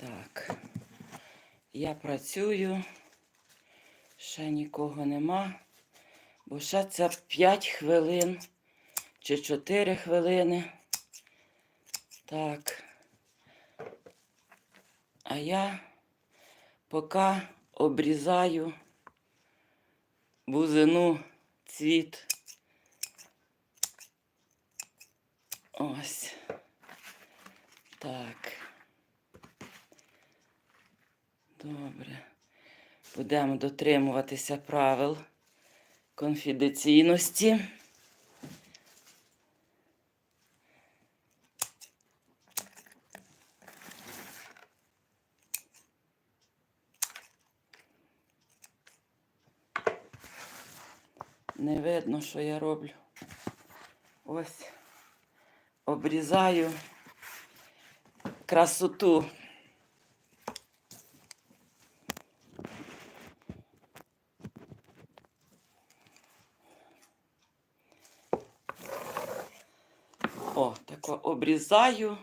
Так. Я працюю, ще нікого нема, бо ще це 5 хвилин чи 4 хвилини. Так. А я поки обрізаю бузину цвіт. Ось. Так. Добре. Будемо дотримуватися правил конфіденційності. Не видно, що я роблю. Ось обрізаю красоту. О, тако обрізаю.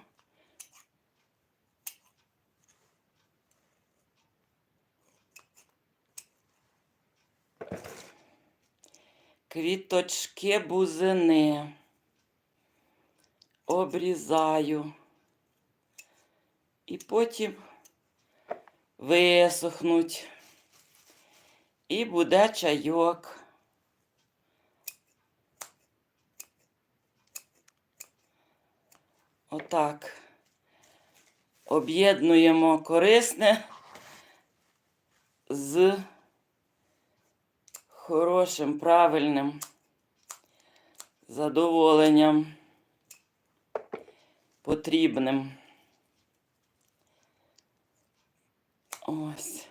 Квіточки бузини. Обрізаю. І потім висохнуть. І буде чайок. Отак. Об'єднуємо корисне з хорошим, правильним задоволенням потрібним. Ось.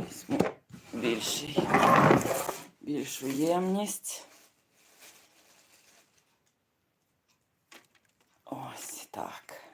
Візьму більший, більшу ємність. Ось так.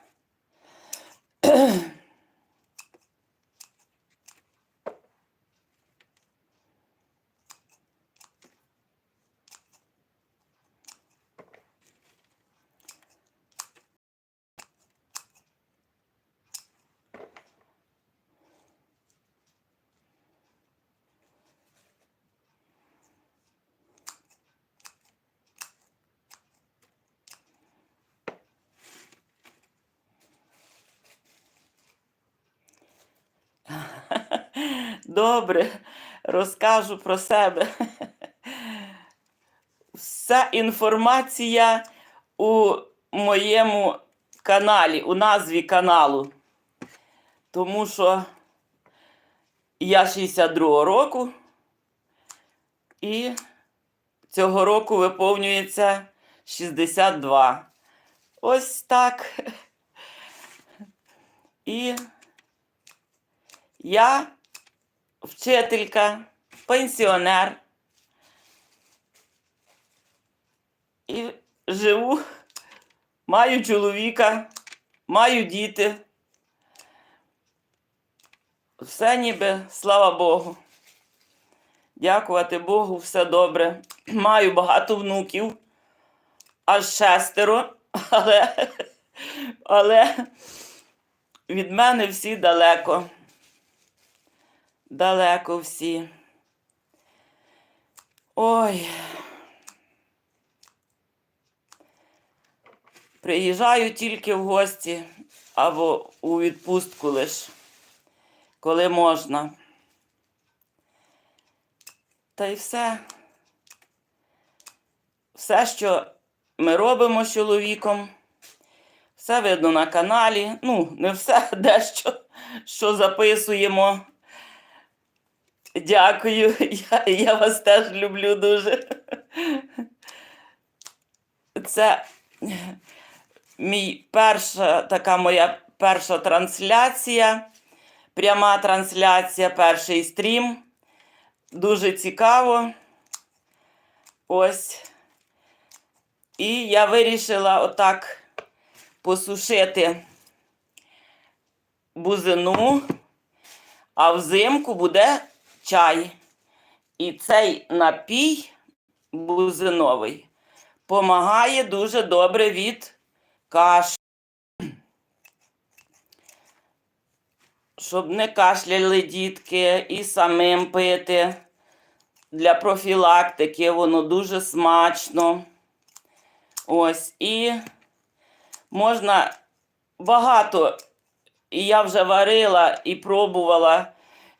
Добре, розкажу про себе. Вся інформація у моєму каналі, у назві каналу. Тому що я 62-го року, і цього року виповнюється 62. Ось так. І я вчителька, пенсіонер. І живу, маю чоловіка, маю діти. Все ніби, слава Богу. Дякувати Богу, все добре. Маю багато внуків, аж шестеро, але, але від мене всі далеко. Далеко всі. Ой. Приїжджаю тільки в гості або у відпустку лиш, коли можна. Та й все. Все, що ми робимо з чоловіком, все видно на каналі. Ну, не все, дещо, що записуємо. Дякую, я, я вас теж люблю дуже. Це мій перша така моя перша трансляція, пряма трансляція, перший стрім. Дуже цікаво. Ось. І я вирішила отак посушити бузину, а взимку буде чай. І цей напій бузиновий помагає дуже добре від кашлю. Щоб не кашляли дітки і самим пити. Для профілактики воно дуже смачно. Ось і можна багато. І я вже варила і пробувала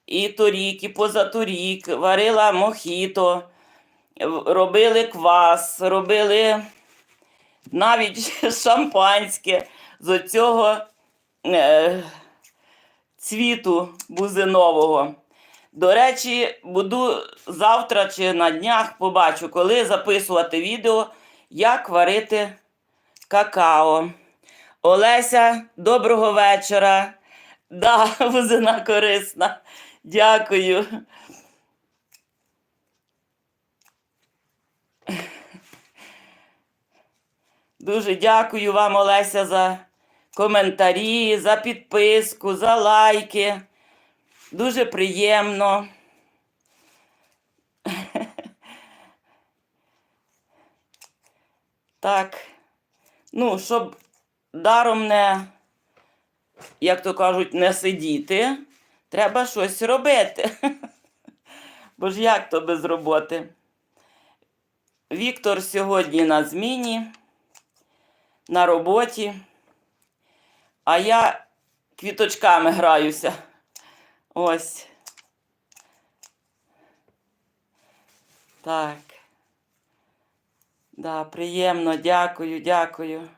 і торік, і позаторік, варила мохіто, робили квас, робили навіть шампанське з оцього е, цвіту бузинового. До речі, буду завтра чи на днях побачу, коли записувати відео, як варити какао. Олеся, доброго вечора. Да, бузина корисна. Дякую. Дуже дякую вам, Олеся, за коментарі, за підписку, за лайки. Дуже приємно. Так. Ну, щоб даром не, як то кажуть, не сидіти, треба щось робити. Бо ж як то без роботи? Віктор сьогодні на зміні, на роботі, а я квіточками граюся. Ось. Так. Да, приємно, дякую, дякую.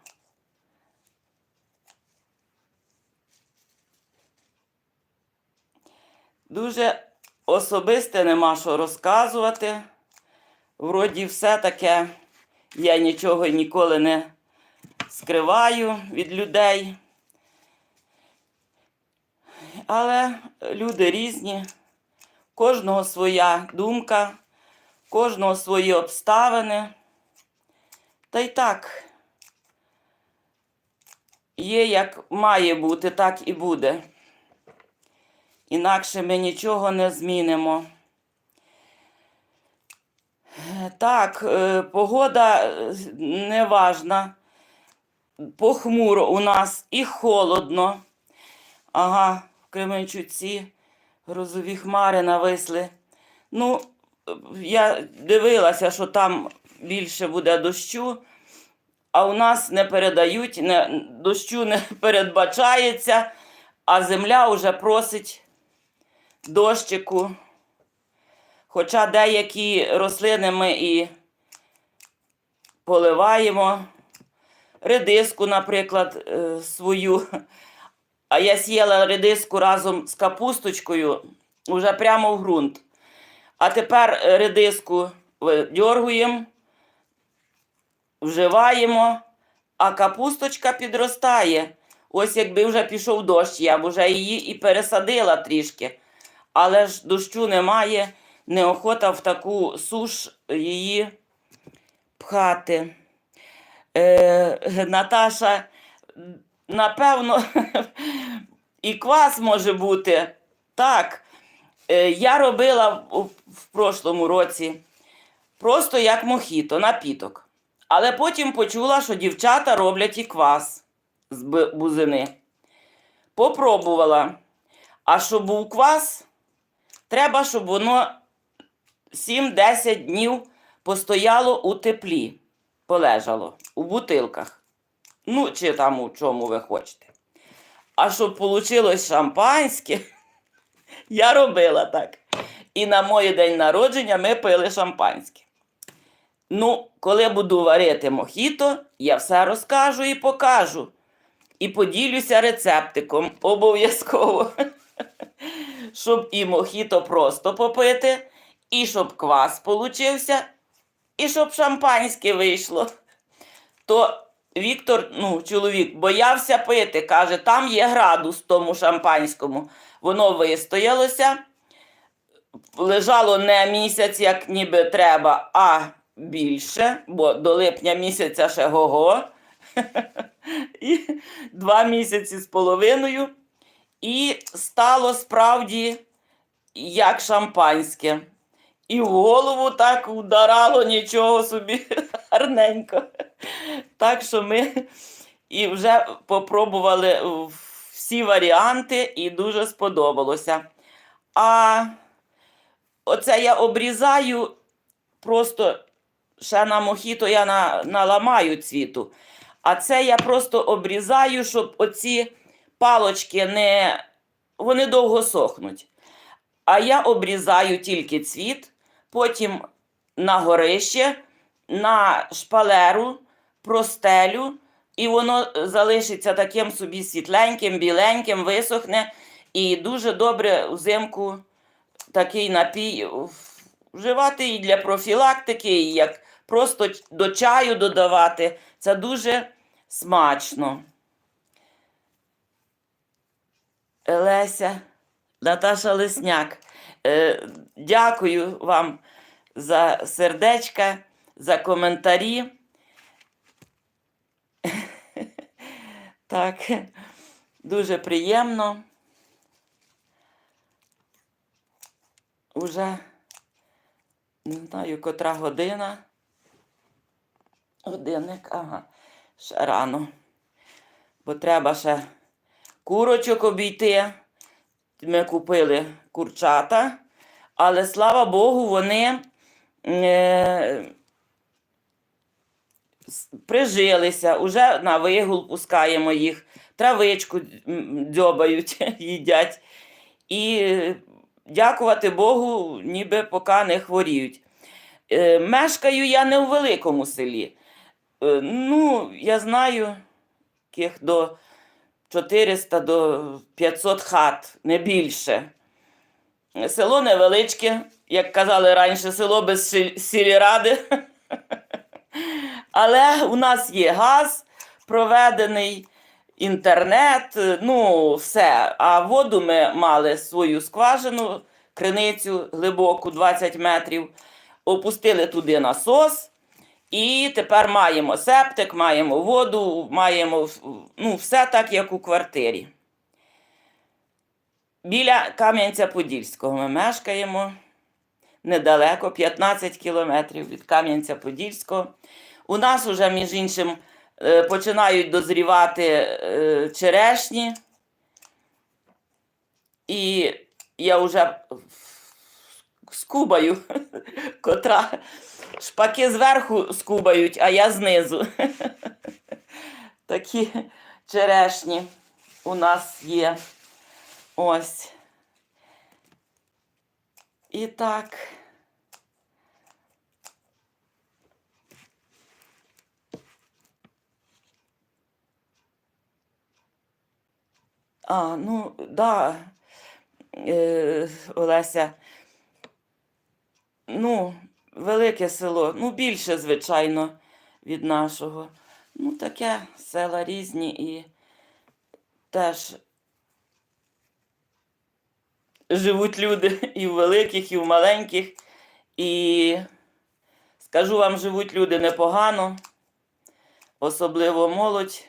Дуже особисте нема що розказувати. Вроді все таке, я нічого ніколи не скриваю від людей. Але люди різні, кожного своя думка, кожного свої обставини. Та й так, є як має бути, так і буде. Інакше ми нічого не змінимо. Так, е, погода е, неважна. Похмуро у нас і холодно. Ага, в Кременчуці грозові хмари нависли. Ну, я дивилася, що там більше буде дощу, а у нас не передають, не, дощу не передбачається, а земля вже просить дощику. Хоча деякі рослини ми і поливаємо. Редиску, наприклад, е, свою. А я сіяла редиску разом з капусточкою вже прямо в ґрунт. А тепер редиску видьоргуємо, вживаємо, а капусточка підростає. Ось якби вже пішов дощ, я б вже її і пересадила трішки. Але ж дощу немає, неохота в таку суш її пхати. Е, Наташа, напевно, і квас може бути. Так. Е, я робила в, в прошлому році просто як мохіто, напіток. Але потім почула, що дівчата роблять і квас з бузини. Попробувала. А щоб був квас, треба, щоб воно 7-10 днів постояло у теплі, полежало у бутилках. Ну, чи там у чому ви хочете. А щоб вийшло шампанське, я робила так. І на моє день народження ми пили шампанське. Ну, коли буду варити мохіто, я все розкажу і покажу. І поділюся рецептиком обов'язково. Щоб і мохіто просто попити, і щоб квас получився, і щоб шампанське вийшло. То Віктор, ну, чоловік, боявся пити, каже, там є градус тому шампанському. Воно вистоялося, лежало не місяць, як ніби треба, а більше, бо до липня місяця ще го-го. І два місяці з половиною. І стало справді як шампанське. І в голову так ударало нічого собі гарненько. Так що ми і вже попробували всі варіанти, і дуже сподобалося. А оце я обрізаю просто ще на мохіто я на, наламаю цвіту. А це я просто обрізаю, щоб оці палочки не. Вони довго сохнуть. А я обрізаю тільки цвіт, потім на горище, на шпалеру, простелю, і воно залишиться таким собі світленьким, біленьким, висохне. І дуже добре взимку такий напій вживати і для профілактики, і як просто до чаю додавати. Це дуже смачно. Леся, Наташа Лесняк. Е, дякую вам за сердечка, за коментарі. Так, дуже приємно. Уже не знаю, котра година. Годинник, ага, ще рано. Бо треба ще курочок обійти. Ми купили курчата, але слава Богу, вони е, прижилися, уже на вигул пускаємо їх, травичку дзьобають, їдять. І дякувати Богу, ніби поки не хворіють. Е, мешкаю я не у великому селі. Е, ну, я знаю, яких до 400 до 500 хат, не більше. Село невеличке, як казали раніше, село без сіль- сільради. Але у нас є газ проведений, інтернет, ну, все. А воду ми мали свою скважину, криницю глибоку 20 метрів, опустили туди насос. І тепер маємо септик, маємо воду, маємо ну, все так, як у квартирі. Біля Кам'янця-Подільського ми мешкаємо недалеко, 15 кілометрів від Кам'янця-Подільського. У нас уже, між іншим, е, починають дозрівати е, черешні. І я вже скубаю, котра шпаки зверху скубають, а я знизу. Такі черешні у нас є. Ось. І так. А, ну, да, е, Олеся. Ну, велике село, ну, більше, звичайно, від нашого. Ну, таке села різні і теж живуть люди і в великих, і в маленьких. І скажу вам, живуть люди непогано, особливо молодь.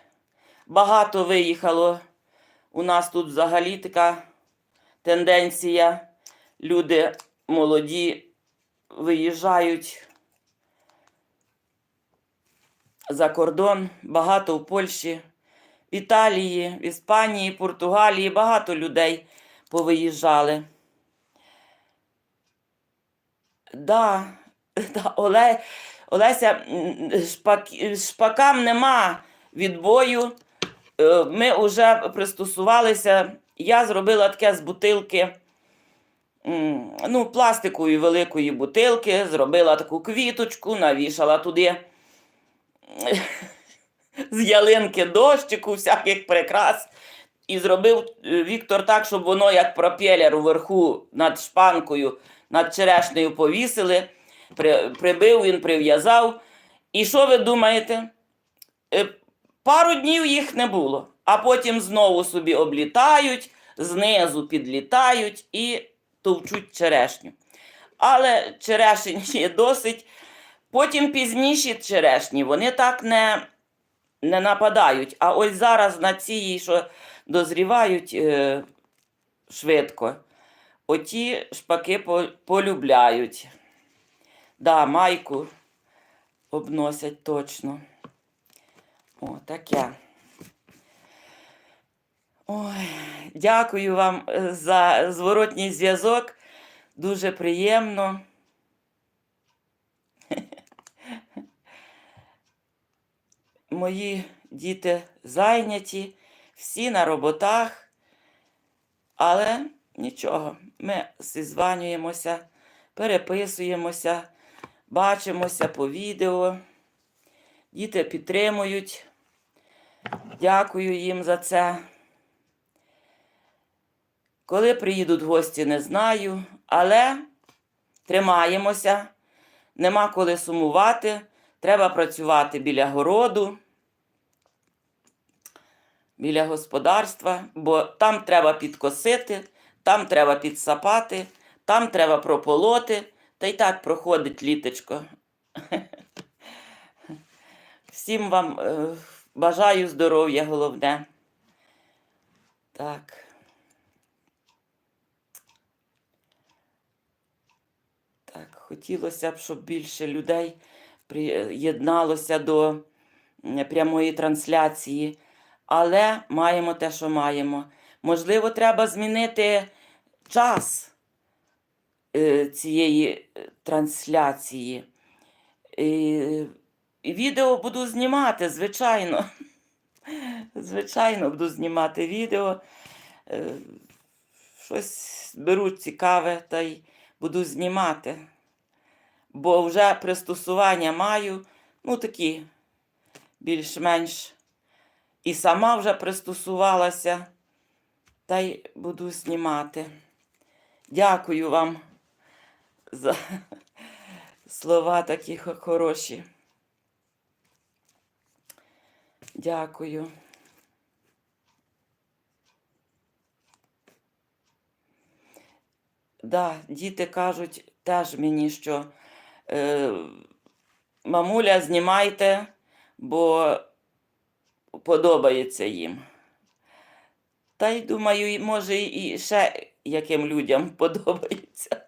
Багато виїхало. У нас тут взагалі така тенденція. Люди молоді виїжджають за кордон, багато в Польщі, в Італії, в Іспанії, Португалії, багато людей повиїжджали. Да, да, Оле, Олеся, шпак, шпакам нема відбою. Е, Ми вже пристосувалися. Я зробила таке з бутилки, ну, пластикової великої бутилки, зробила таку квіточку, навішала туди з ялинки дощику, всяких прикрас. І зробив е, Віктор так, щоб воно як пропелер уверху над шпанкою, над черешнею повісили. При, прибив він, прив'язав. І що ви думаєте? Е, Пару днів їх не було, а потім знову собі облітають, знизу підлітають і товчуть черешню. Але черешень є досить. Потім пізніші черешні, вони так не, не нападають. А ось зараз на ці, що дозрівають е, швидко, оті шпаки полюбляють. Да, майку обносять точно. О, таке. Ой, дякую вам е, за зворотній зв'язок. Дуже приємно. Мої діти зайняті, всі на роботах, але нічого, ми зізванюємося, переписуємося, бачимося по відео. Діти підтримують. Дякую їм за це. Коли приїдуть гості, не знаю, але тримаємося, нема коли сумувати. Треба працювати біля городу, біля господарства, бо там треба підкосити, там треба підсапати, там треба прополоти, та й так проходить літочко. Всім вам е, бажаю здоров'я, головне. Так. Так, хотілося б, щоб більше людей приєдналося до прямої трансляції, але маємо те, що маємо. Можливо, треба змінити час е, цієї е, трансляції. Відео буду знімати, звичайно. Звичайно, буду знімати відео. Е, Щось беру цікаве та й буду знімати. Бо вже пристосування маю, ну такі більш-менш. І сама вже пристосувалася, та й буду знімати. Дякую вам за слова такі хороші. Дякую. Да, діти кажуть теж мені, що е, мамуля, знімайте, бо подобається їм. Та й думаю, може, і ще яким людям подобається.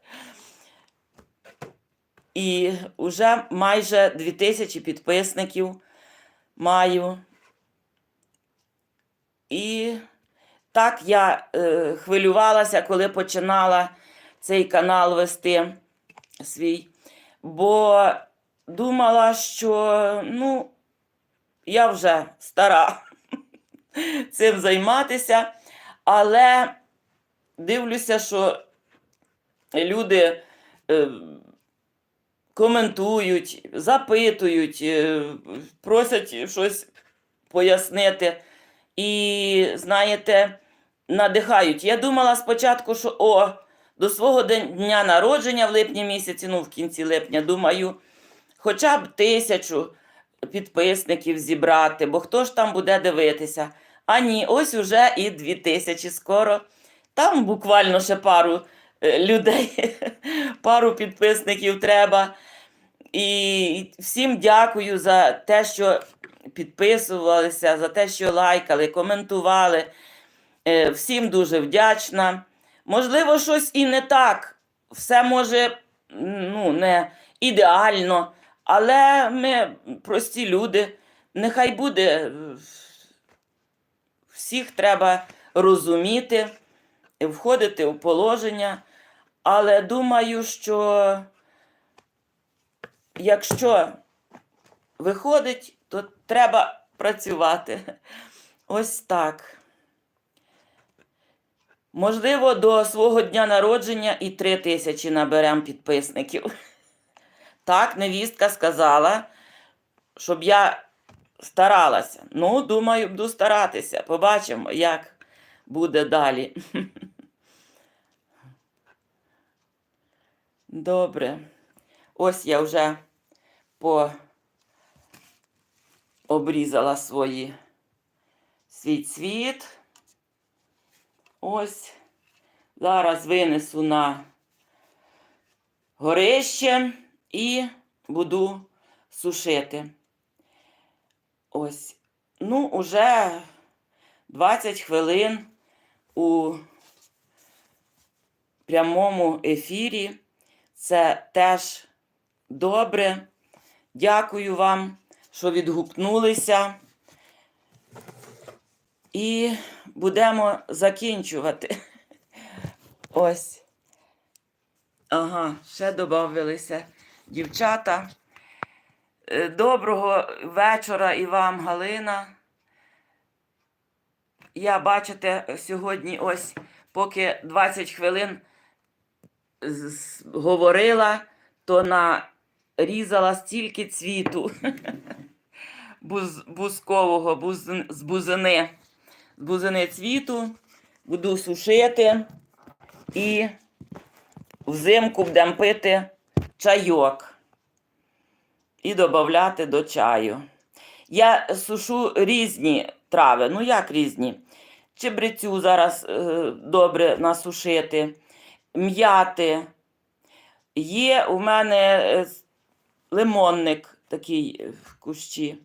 І вже майже 2000 підписників маю. І так я е, хвилювалася, коли починала цей канал вести свій, бо думала, що ну, я вже стара цим займатися, але дивлюся, що люди е, коментують, запитують, е, просять щось пояснити. І, знаєте, надихають. Я думала спочатку, що о, до свого дня народження в липні місяці, ну в кінці липня, думаю, хоча б тисячу підписників зібрати, бо хто ж там буде дивитися? А ні, ось уже і дві тисячі скоро. Там буквально ще пару е, людей, пару підписників треба. І всім дякую за те, що підписувалися, за те, що лайкали, коментували. Е, Всім дуже вдячна. Можливо, щось і не так. Все може ну, не ідеально, але ми прості люди. Нехай буде. е, Всіх треба розуміти, входити в положення. Але думаю, що якщо виходить, то треба працювати. Ось так. Можливо, до свого дня народження і три тисячі наберемо підписників. Так, невістка сказала, щоб я старалася. Ну, думаю, буду старатися. Побачимо, як буде далі. Добре. Ось я вже по обрізала свої свій цвіт. Ось. Зараз винесу на горище і буду сушити. Ось. Ну, уже 20 хвилин у прямому ефірі. Це теж Добре. Дякую вам, що відгукнулися. І будемо закінчувати. Ось. Ага, ще додавилися дівчата. Е, Доброго вечора і вам, Галина. Я, бачите, сьогодні ось поки 20 хвилин говорила, то нарізала стільки цвіту буз, бузкового, буз, з бузини. Бузини цвіту. Буду сушити і взимку будемо пити чайок і додати до чаю. Я сушу різні трави. Ну як різні? Чебрецю зараз е, добре насушити, м'яти. Є у мене е, лимонник такий в кущі.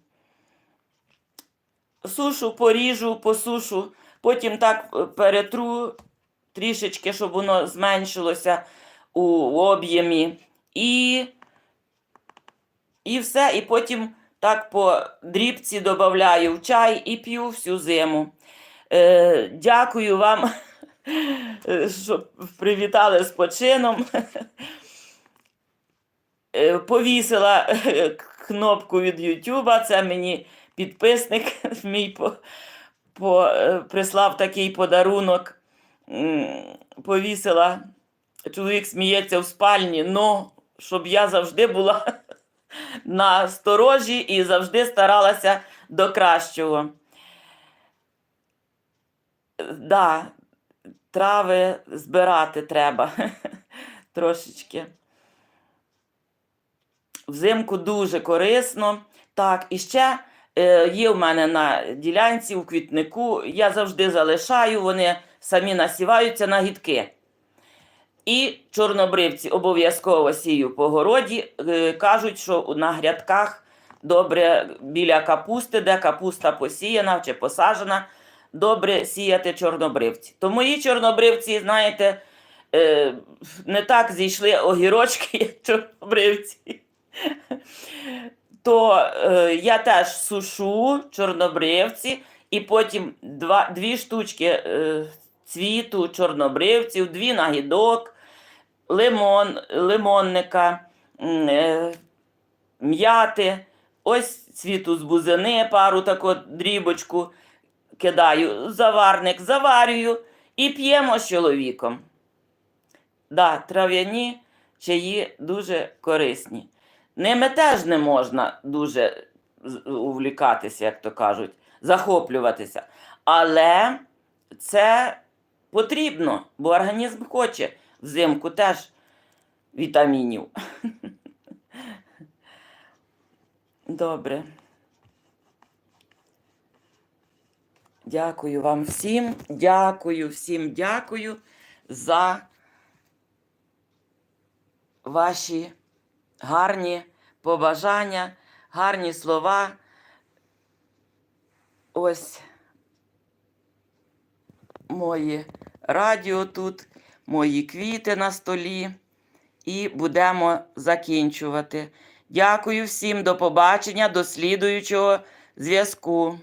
Сушу, поріжу, посушу, потім так е, перетру трішечки, щоб воно зменшилося у об'ємі. І, і все. І потім так по дрібці додаю в чай і п'ю всю зиму. Е, дякую вам, що привітали з почином. Е, Повісила кнопку від Ютуба. Це мені підписник мій по, по, е, прислав такий подарунок. Повісила. Чоловік сміється в спальні, ну, щоб я завжди була на сторожі і завжди старалася до кращого. Да, трави збирати треба трошечки. Взимку дуже корисно. Так, і ще є в мене на ділянці у квітнику. Я завжди залишаю, вони самі насіваються на гідки. І чорнобривці обов'язково сію по городі. Е, кажуть, що на грядках добре біля капусти, де капуста посіяна чи посаджена, добре сіяти чорнобривці. То мої чорнобривці, знаєте, е, не так зійшли огірочки, як чорнобривці. То е, я теж сушу чорнобривці, і потім два, дві штучки е, цвіту, чорнобривців, дві нагідок, лимон, лимонника, е, м'яти, ось цвіту з бузини, пару таку дрібочку кидаю, заварник, заварюю і п'ємо з чоловіком. Да, трав'яні чаї дуже корисні. Ними теж не можна дуже увлікатися, як то кажуть, захоплюватися. Але це потрібно, бо організм хоче взимку теж вітамінів. Добре. Дякую вам всім. Дякую всім, дякую за ваші гарні побажання, гарні слова. Ось мої радіо тут, мої квіти на столі. І будемо закінчувати. Дякую всім, до побачення, до слідуючого зв'язку.